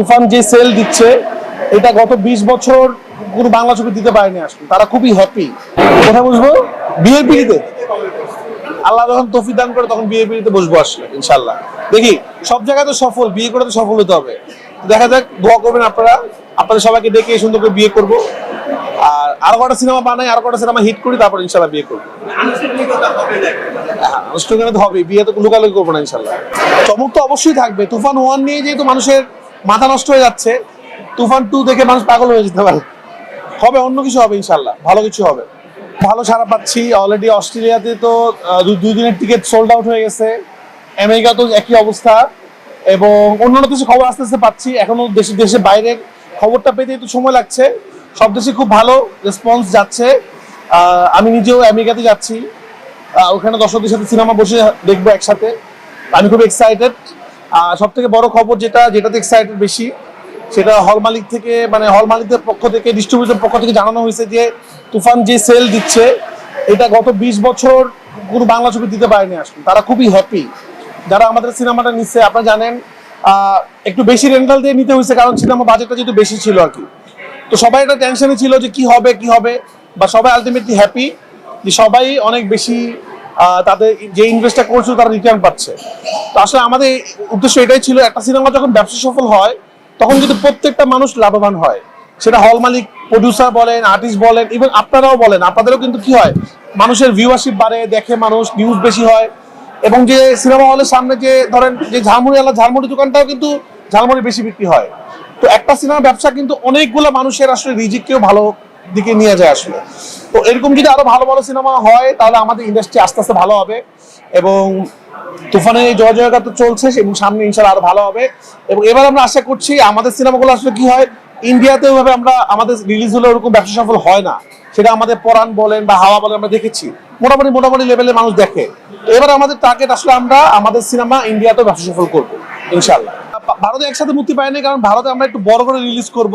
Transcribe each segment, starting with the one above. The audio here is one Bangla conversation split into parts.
তুফান যে সেল দিচ্ছে এটা গত বিশ বছর কোনো বাংলা ছবি দিতে পারেনি আসলে। তারা খুবই হ্যাপি কোথায় বুঝব বিয়ের পিড়িতে আল্লাহ যখন তফি দান করে তখন বিয়ে পিড়িতে বসবো আসলে ইনশাল্লাহ দেখি সব জায়গায় তো সফল বিয়ে করে তো সফল হতে হবে। দেখা যাক দোয়া করবেন আপনারা। আপনাদের সবাইকে ডেকে সুন্দর করে বিয়ে করব। আর আরও কটা সিনেমা বানাই আরও কটা সিনেমা হিট করি তারপর ইনশাল্লাহ বিয়ে করব। হ্যাঁ, আনুষ্ঠানিকতা তো হবে। বিয়ে তো লুকালুকি করব না ইনশাল্লাহ চমক তো অবশ্যই থাকবে। তুফান ওয়ান নিয়ে যেহেতু মানুষের মাথা নষ্ট হয়ে যাচ্ছে, তুফান টু দেখে মানুষ পাগল হয়ে যেতে পারে। হবে, অন্য কিছু হবে ইনশাল্লাহ ভালো কিছু হবে। ভালো সারা পাচ্ছি অলরেডি অস্ট্রেলিয়াতে তো দুই দিনের টিকিট সোল্ড আউট হয়ে গেছে। আমেরিকা তো একই অবস্থা, এবং অন্যান্য দেশে খবর আস্তে আস্তে পাচ্ছি, এখনও দেশে দেশে বাইরের খবরটা পেতে একটু সময় লাগছে। সব দেশে খুব ভালো রেসপন্স যাচ্ছে। আমি নিজেও আমেরিকাতে যাচ্ছি। ওখানে দর্শকদের সাথে সিনেমা বসে দেখব একসাথে। আমি খুব এক্সাইটেড সব থেকে বড় খবর যেটা, যেটাতে এক্সাইটেড বেশি, সেটা হল মালিক থেকে মানে হল মালিকদের পক্ষ থেকে ডিস্ট্রিবিউটর পক্ষ থেকে জানানো হয়েছে যে তুফান যে সেল দিচ্ছে, এটা গত বিশ বছর কোনো বাংলা ছবি দিতে পারেনি আসলে। তারা খুবই হ্যাপি যারা আমাদের সিনেমাটা নিচ্ছে, আপনারা জানেন একটু বেশি রেন্টাল দিয়ে নিতে হয়েছে, কারণ সিনেমা বাজেটটা যেহেতু বেশি ছিল আর কি। তো সবাই একটা টেনশনে ছিল যে কি হবে কি হবে, বা সবাই আলটিমেটলি হ্যাপি যে সবাই অনেক বেশি তাদের যে ইনভেস্টটা করছিল তারা রিটার্ন পাচ্ছে। তো আসলে আমাদের উদ্দেশ্য এটাই ছিল, একটা সিনেমা যখন ব্যবসা সফল হয়, তখন যদি প্রত্যেকটা মানুষ লাভবান হয়, সেটা হল মালিক প্রডিউসার বলেন আর্টিস্ট বলেন এবং আপনারাও বলেন, আপনাদেরও কিন্তু কি হয়, মানুষের ভিউয়ারশিপ বাড়ে, দেখে মানুষ নিউজ বেশি হয়। এবং যে সিনেমা হলের সামনে যে ধরেন যে ঝালমুড়ি আলা ঝালমুড়ি দোকানটাও কিন্তু ঝালমুড়ি বেশি বিক্রি হয়। তো একটা সিনেমা ব্যবসা কিন্তু অনেকগুলো মানুষের আসলে রিজিককেও ভালো দিকে নিয়ে যায় আসলে। তো এরকম যদি আরও ভালো ভালো সিনেমা হয়, তাহলে আমাদের ইন্ডাস্ট্রি আস্তে আস্তে ভালো হবে এবং তুফানের এই তো চলছে এবং সামনে ইনশাল্লাহ আরও ভালো হবে এবং এবার আমরা আশা করছি আমাদের সিনেমাগুলো আসলে কি হয় ইন্ডিয়াতে ওইভাবে আমরা আমাদের রিলিজ হলে ওরকম ব্যবসা সফল হয় না। সেটা আমাদের পরাণ বলেন বা হাওয়া বলেন আমরা দেখেছি। মোটামুটি মোটামুটি লেভেলে মানুষ দেখে। এবার আমাদের টার্গেট আসলে আমরা, আমাদের সিনেমা ইন্ডিয়াতেও ব্যবসা সফল করব, ইনশাল্লাহ। ভারতে একসাথে মুক্তি পায়নি, কারণ ভারতে আমরা একটু বড় করে রিলিজ করব।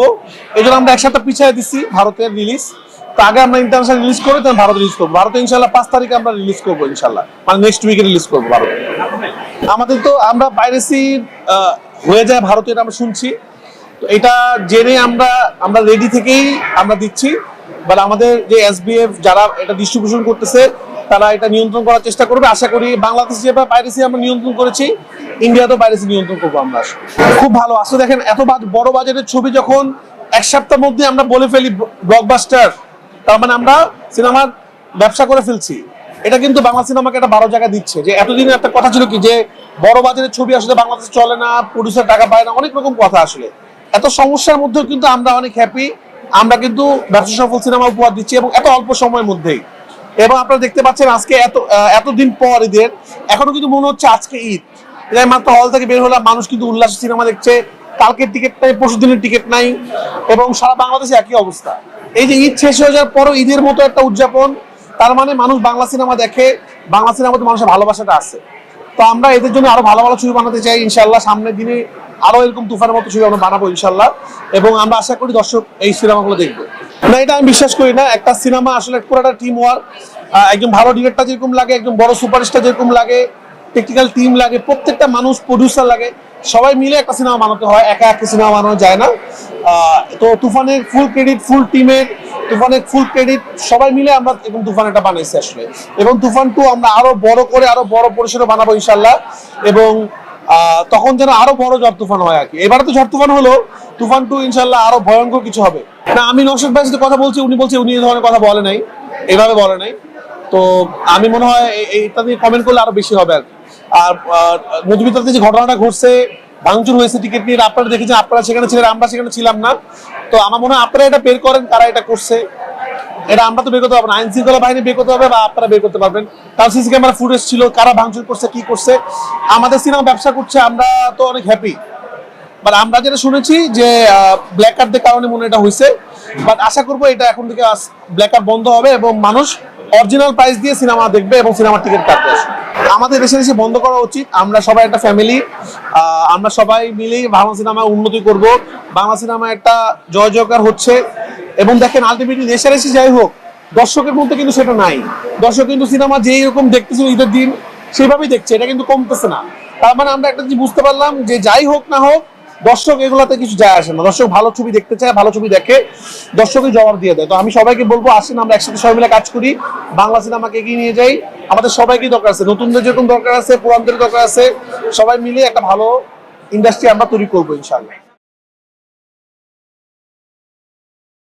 এই জন্য আমরা একসাথে পিছিয়ে দিচ্ছি ভারতের রিলিজ তো আগে আমরা ইন্টারন্যাশনাল রিলিজ করে, তখন ভারতে রিলিজ করব। ভারতে ইনশাল্লাহ পাঁচ তারিখে আমরা রিলিজ করব ইনশাল্লাহ মানে নেক্সট উইকে রিলিজ করব ভারতে। আমাদের তো আমরা পাইরেসি হয়ে যায় ভারতে, এটা আমরা শুনছি। তো এটা জেনে আমরা আমরা রেডি থেকেই আমরা দিচ্ছি। বাট আমাদের যে এসবিএফ যারা এটা ডিস্ট্রিবিউশন করতেছে তারা এটা নিয়ন্ত্রণ করার চেষ্টা করবে। আশা করি বাংলাদেশ যেভাবে পাইরেসি আমরা নিয়ন্ত্রণ করেছি ইন্ডিয়াতেও পাইরেসি নিয়ন্ত্রণ করব আমরা। খুব ভালো। আসলে দেখেন, এত বড় বাজেটের ছবি যখন এক সপ্তাহের মধ্যে আমরা বলে ফেলি ব্লকবাস্টার তার মানে আমরা সিনেমার ব্যবসা করে ফেলছি। এটা কিন্তু বাংলা সিনেমাকে একটা বারো জায়গা দিচ্ছে। যে এতদিন একটা কথা ছিল কি? যে বড় বাজারের ছবি আসলে বাংলাদেশে চলে না প্রডিউসার টাকা পায় না, অনেক রকম কথা আসলে। এত সমস্যার মধ্যেও কিন্তু আমরা অনেক হ্যাপি আমরা কিন্তু ব্যবসা সফল সিনেমা উপহার দিচ্ছি এবং এত অল্প সময়ের মধ্যেই। এবং আপনারা দেখতে পাচ্ছেন আজকে এত এতদিন পর ঈদের। এখনও কিন্তু মনে হচ্ছে আজকে ঈদ। এটাই মাত্র হল থেকে বের হলাম, মানুষ কিন্তু উল্লাস সিনেমা দেখছে। কালকের টিকিট নাই, পরশু দিনের টিকিট নাই এবং সারা বাংলাদেশে একই অবস্থা। এই যে ঈদ শেষ হয়ে যাওয়ার পরও ঈদের মতো একটা উদযাপন, তার মানে মানুষ বাংলা সিনেমা দেখে, বাংলা সিনেমাতে মানুষের ভালোবাসাটা আছে। তো আমরা এদের জন্য আরও ভালো ভালো ছবি বানাতে চাই ইনশাল্লাহ সামনের দিনে আরও এরকম তুফানের মতো ছবি আমরা বানাবো ইনশাল্লাহ এবং আমরা আশা করি দর্শক এই সিনেমাগুলো দেখবে। না, এটা আমি বিশ্বাস করি না। একটা সিনেমা আসলে পুরোটা টিম ওয়ার্ক একজন ভালো ডিরেক্টর যেরকম লাগে, একজন বড় সুপারস্টার যেরকম লাগে টেকনিক্যাল টিম লাগে, প্রত্যেকটা মানুষ প্রডিউসার লাগে, সবাই মিলে একটা সিনেমা বানাতে হয়, একা একটা সিনেমা বানানো যায় না। তো তুফানের ফুল ক্রেডিট ফুল টিমের তুফানের ফুল ক্রেডিট সবাই মিলে আমরা এবং তুফান এটা বানাইছি আসলে। এবং তুফান টু আমরা আরও বড় করে, আরও বড় পরিসরে বানাবো ইনশাল্লাহ এবং তখন যেন আরও বড় ঝড় তুফান হয় আর কি। এবারে তো ঝড় তুফান হলো, তুফান টু ইনশাল্লাহ আরও ভয়ঙ্কর কিছু হবে। না, আমি নৌশদ ভাইয়ের সাথে কথা বলছি, উনি বলছে উনি এই ধরনের কথা বলে নাই, এভাবে বলে নাই। তো আমি মনে হয় এইটা নিয়ে কমেন্ট করলে আরও বেশি হবে আর। আর মধুমিতাতে যে ঘটনাটা ঘটছে, ভাঙচুর হয়েছে টিকিট নিয়ে আপনারা দেখেছেন, আপনারা সেখানে ছিলেন, আমরা সেখানে ছিলাম না। তো আমার মনে হয় আপনারা এটা বের করেন, কারা এটা করছে। এটা আমরা তো বের করতে পারব না। আইন শৃঙ্খলা বাহিনী বের করতে হবে বা আপনারা বের করতে পারবেন। কারণ সিসি ক্যামেরা ফুটেজ ছিল, কারা ভাঙচুর করছে, কি করছে। আমাদের সিনেমা ব্যবসা করছে, আমরা তো অনেক হ্যাপি বাট আমরা যেটা শুনেছি যে ব্ল্যাক কার্ডের কারণে মনে এটা হয়েছে বাট আশা করব এটা এখন থেকে ব্ল্যাক কার্ড বন্ধ হবে এবং মানুষ অরিজিনাল প্রাইস দিয়ে সিনেমা দেখবে এবং সিনেমার টিকিট কাটবে। আমাদের বেশি বেশি বন্ধ করা উচিত। আমরা সবাই একটা ফ্যামিলি আমরা সবাই মিলেই বাংলা সিনেমা উন্নতি করব। বাংলা সিনেমা একটা জয় জয়কার হচ্ছে। এবং দেখেন আলটিমেটলি দেশের এসে যাই হোক, দর্শকের মধ্যে কিন্তু সেটা নাই। দর্শক কিন্তু সিনেমা যেই রকম দেখতেছিল ঈদের দিন সেভাবেই দেখছে। এটা কিন্তু কমতেছে না। তার মানে আমরা একটা জিনিস বুঝতে পারলাম যে যাই হোক না হোক দর্শক এগুলাতে কিছু যায় আসে না। দর্শক ভালো ছবি দেখতে চায়, ভালো ছবি দেখে দর্শকই জবাব দিয়ে দেয়। তো আমি সবাইকে বলব, আসেন, আমরা একসাথে সবাই মিলে কাজ করি। বাংলা সিনেমাকে এগিয়ে নিয়ে যাই। আমাদের সবাইকেই দরকার আছে। নতুনদের যেরকম দরকার আছে, পুরানদের দরকার আছে, সবাই মিলে একটা ভালো ইন্ডাস্ট্রি আমরা তৈরি করব ইনশাল্লাহ